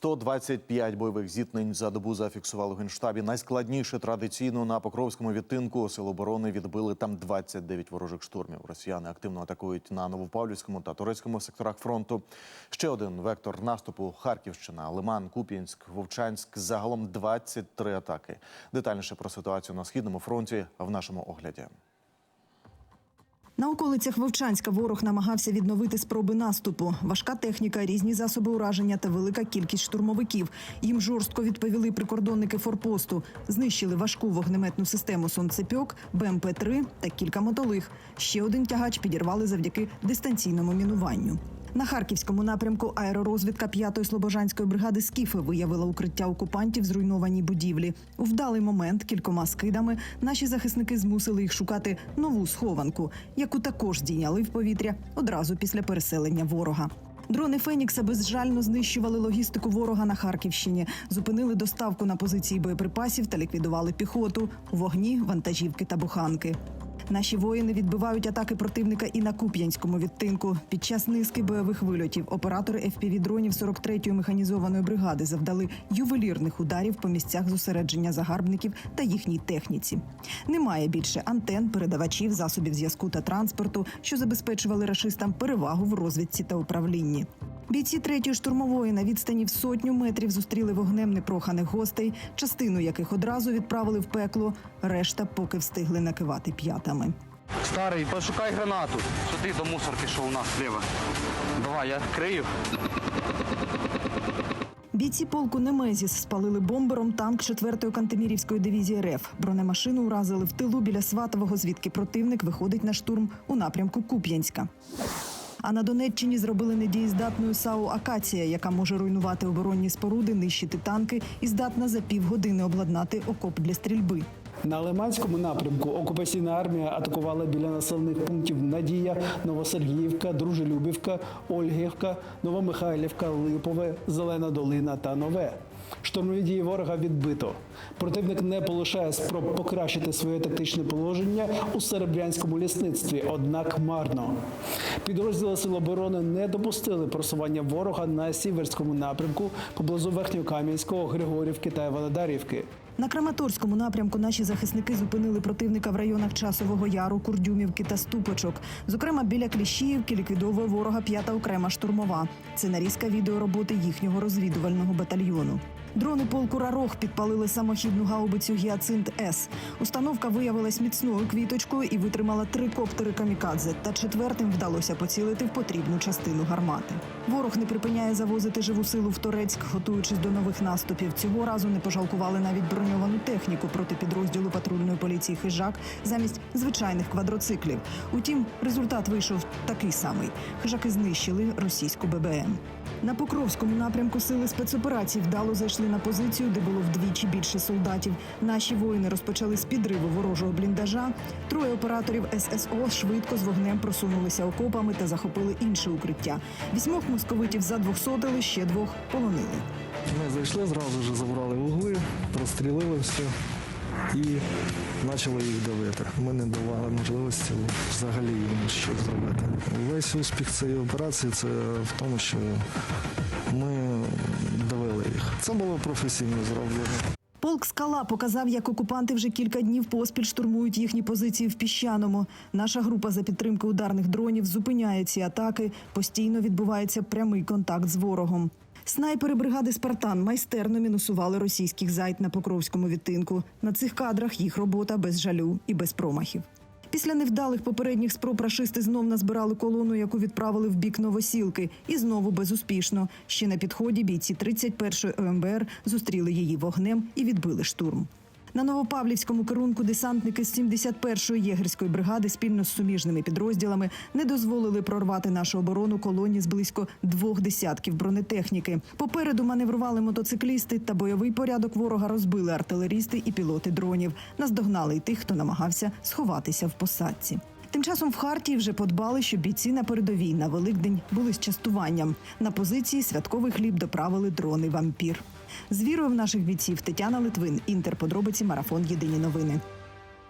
125 бойових зіткнень за добу зафіксували в генштабі. Найскладніше традиційно на Покровському відтинку сил оборони відбили там 29 ворожих штурмів. Росіяни активно атакують на Новопавлівському та Турецькому секторах фронту. Ще один вектор наступу: Харківщина, Лиман, Куп'янськ, Вовчанськ. Загалом 23 атаки. Детальніше про ситуацію на східному фронті в нашому огляді. На околицях Вовчанська ворог намагався відновити спроби наступу. Важка техніка, різні засоби ураження та велика кількість штурмовиків. Їм жорстко відповіли прикордонники форпосту. Знищили важку вогнеметну систему сонцепьок, БМП-3 та кілька мотолих. Ще один тягач підірвали завдяки дистанційному мінуванню. На харківському напрямку аеророзвідка 5-ї слобожанської бригади Скіфи виявила укриття окупантів в зруйнованій будівлі. У вдалий момент кількома скидами наші захисники змусили їх шукати нову схованку, яку також здійняли в повітря одразу після переселення ворога. Дрони Фенікса безжально знищували логістику ворога на Харківщині, зупинили доставку на позиції боєприпасів та ліквідували піхоту вогні, вантажівки та буханки. Наші воїни відбивають атаки противника і на Куп'янському відтинку. Під час низки бойових вильотів оператори FPV-дронів 43-ї механізованої бригади завдали ювелірних ударів по місцях зосередження загарбників та їхній техніці. Немає більше антен, передавачів, засобів зв'язку та транспорту, що забезпечували рашистам перевагу в розвідці та управлінні. Бійці третьої штурмової на відстані в сотню метрів зустріли вогнем непроханих гостей, частину яких одразу відправили в пекло, решта поки встигли накивати п'ятами. Старий, пошукай гранату. Сюди до мусорки, що у нас зліва. Давай, я крию. Бійці полку Немезіс спалили бомбером танк 4-ї кантемірівської дивізії РФ. Бронемашину уразили в тилу біля Сватового, звідки противник виходить на штурм у напрямку Куп'янська. А на Донеччині зробили недієздатною САУ Акація, яка може руйнувати оборонні споруди, нищити танки і здатна за півгодини обладнати окоп для стрільби. На Лиманському напрямку окупаційна армія атакувала біля населених пунктів Надія, Новосергіївка, Дружелюбівка, Ольгівка, Новомихайлівка, Липове, Зелена Долина та Нове. Штурмові дії ворога відбито. Противник не полишає спроб покращити своє тактичне положення у серебрянському лісництві, однак марно. Підрозділи Сил оборони не допустили просування ворога на сіверському напрямку поблизу Верхньокам'янського, Григорівки та Володарівки. На Краматорському напрямку наші захисники зупинили противника в районах Часового Яру, Курдюмівки та Ступочок. Зокрема, біля Кліщіївки ліквідовує ворога п'ята окрема штурмова. Це нарізка відеороботи їхнього розвідувального батальйону. Дрони полку Рарох підпалили самохідну гаубицю Гіацинт С. Установка виявилась міцною квіточкою і витримала три коптери камікадзе. Та четвертим вдалося поцілити в потрібну частину гармати. Ворог не припиняє завозити живу силу в Торецьк, готуючись до нових наступів. Цього разу не пожалкували навіть броньовану техніку проти підрозділу патрульної поліції Хижак замість звичайних квадроциклів. Утім, результат вийшов такий самий: хижаки знищили російську ББМ. На Покровському напрямку сили спецоперацій вдало зайшли на позицію, де було вдвічі більше солдатів. Наші воїни розпочали з підриву ворожого бліндажа. Троє операторів ССО швидко з вогнем просунулися окопами та захопили інше укриття. Вісьмох московитів задвохсотили, ще двох полонили. Ми зайшли, зразу ж забрали вугли, розстрілили все і почали їх давити. Ми не давали можливості взагалі їм щось зробити. Весь успіх цієї операції це в тому, що ми давили їх. Це було професійно зроблено. Полк скала показав, як окупанти вже кілька днів поспіль штурмують їхні позиції в піщаному. Наша група за підтримки ударних дронів зупиняє ці атаки. Постійно відбувається прямий контакт з ворогом. Снайпери бригади Спартан майстерно мінусували російських зайд на Покровському відтинку. На цих кадрах їх робота без жалю і без промахів. Після невдалих попередніх спроб рашисти знов назбирали колону, яку відправили в бік Новосілки, і знову безуспішно. Ще на підході бійці 31-ї ОМБР зустріли її вогнем і відбили штурм. На Новопавлівському керунку десантники з 71-ї єгерської бригади спільно з суміжними підрозділами не дозволили прорвати нашу оборону колоні з близько двох десятків бронетехніки. Попереду маневрували мотоциклісти та бойовий порядок ворога розбили артилерісти і пілоти дронів. Наздогнали й тих, хто намагався сховатися в посадці. Тим часом в Хартії вже подбали, щоб бійці на передовій на Великдень були з частуванням. На позиції святковий хліб доправили дрони вампір. З вірою в наших бійців Тетяна Литвин, Інтер. Подробиці марафон Єдині новини.